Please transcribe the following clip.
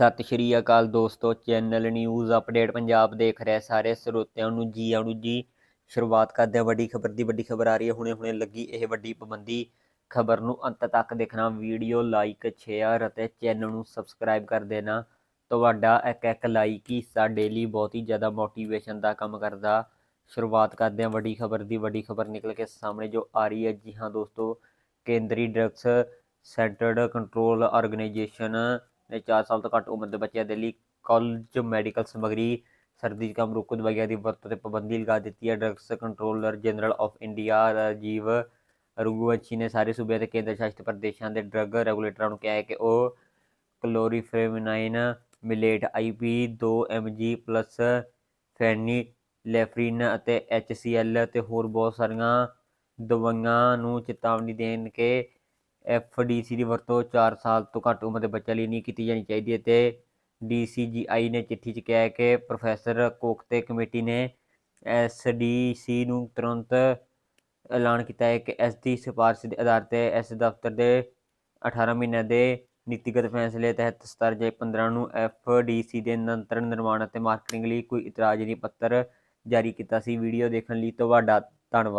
ਸਤਿ ਸ਼੍ਰੀ ਅਕਾਲ ਦੋਸਤੋ channel news update Punjab ਦੇਖ ਰਹੇ ਸਾਰੇ ਸਰੋਤਿਆਂ ਨੂੰ ਜੀ ਆਣੂ ਜੀ, ਸ਼ੁਰੂਆਤ ਕਰਦੇ ਹਾਂ। ਵੱਡੀ ਖਬਰ ਦੀ, ਵੱਡੀ ਖਬਰ ਆ ਰਹੀ ਹੈ। ਹੁਣੇ ਹੁਣੇ ਲੱਗੀ ਇਹ ਵੱਡੀ ਪਾਬੰਦੀ। ਖਬਰ ਨੂੰ ਅੰਤ ਤੱਕ ਦੇਖਣਾ, ਵੀਡੀਓ ਲਾਈਕ ਸ਼ੇਅਰ ਅਤੇ ਚੈਨਲ ਨੂੰ ਸਬਸਕ੍ਰਾਈਬ ਕਰ ਦੇਣਾ। ਤੁਹਾਡਾ ਇੱਕ ਇੱਕ ਲਾਈਕ ਹੀ ਸਾਡੇ ਲਈ ਬਹੁਤ ਹੀ ਜ਼ਿਆਦਾ ਮੋਟੀਵੇਸ਼ਨ ਦਾ ਕੰਮ ਕਰਦਾ। ਸ਼ੁਰੂਆਤ ਕਰਦੇ ਹਾਂ ਵੱਡੀ ਖਬਰ ਦੀ। ਵੱਡੀ ਖਬਰ ਨਿਕਲ ਕੇ ਸਾਹਮਣੇ ਜੋ ਆ ਰਹੀ ਹੈ। ਜੀ ਹਾਂ ਦੋਸਤੋ, ਕੇਂਦਰੀ ਡਰੱਗਸ ਸੈਂਟਰਡ ਕੰਟਰੋਲ ਆਰਗੇਨਾਈਜੇਸ਼ਨ ਨੇ 4 ਸਾਲ ਤੋਂ ਘੱਟ ਉਮਰ ਦੇ ਬੱਚਿਆਂ ਦੇ ਲਈ ਕਾਲਜ ਮੈਡੀਕਲ ਸਮੱਗਰੀ ਸਰਦੀ ਜ਼ੁਕਾਮ ਰੋਕੂ ਦਵਾਈਆਂ ਦੀ ਵਰਤੋਂ ਤੇ ਪਾਬੰਦੀ ਲਗਾ ਦਿੱਤੀ ਹੈ। Drugs controller general of India Rajeev Raghuvanshi ਨੇ ਸਾਰੇ ਸੂਬਿਆਂ ਤੇ ਕੇਂਦਰ ਸ਼ਾਸਿਤ ਪ੍ਰਦੇਸ਼ਾਂ ਦੇ ਡਰੱਗ ਰੈਗੂਲੇਟਰਾਂ ਨੂੰ ਕਿਹਾ ਹੈ ਕਿ ਉਹ chlorphenamine maleate IP 2 mg plus phenylephrine ਅਤੇ ਐਚਸੀਐਲ ਤੇ ਹੋਰ ਬਹੁਤ ਸਾਰੀਆਂ ਦਵਾਈਆਂ ਨੂੰ ਚੇਤਾਵਨੀ ਦੇਣ ਕਿ ਐਫਡੀਸੀ ਦੀ ਵਰਤੋਂ 4 ਸਾਲ ਤੋਂ ਘੱਟ ਉਮਰ ਦੇ ਬੱਚਿਆਂ ਲਈ ਨਹੀਂ ਕੀਤੀ ਜਾਣੀ ਚਾਹੀਦੀ ਹੈ ਤੇ ਡੀਸੀਜੀਆਈ ਨੇ ਚਿੱਠੀ 'ਚ ਕਿਹਾ ਕਿ ਪ੍ਰੋਫੈਸਰ ਕੋਕਤੇ ਕਮੇਟੀ ਨੇ ਐਸਡੀਸੀ ਨੂੰ ਤੁਰੰਤ ਐਲਾਨ ਕੀਤਾ ਹੈ ਕਿ ਇਸ ਦੀ ਸਿਫਾਰਸ਼ ਦੇ ਆਧਾਰ ਤੇ ਇਸ ਦਫ਼ਤਰ ਦੇ 18 ਮਹੀਨਿਆਂ ਦੇ ਨੀਤੀਗਤ ਫੈਸਲੇ ਤਹਿਤ 17 ਜੇ 15 ਨੂੰ ਐਫਡੀਸੀ ਦੇ ਨਿਯੰਤਰਣ, ਨਿਰਮਾਣ ਅਤੇ ਮਾਰਕੀਟਿੰਗ ਲਈ ਕੋਈ ਇਤਰਾਜ਼ਨੀ ਪੱਤਰ ਜਾਰੀ ਕੀਤਾ ਸੀ। ਵੀਡੀਓ ਦੇਖਣ ਲਈ ਤੁਹਾਡਾ ਧੰਨਵਾਦ।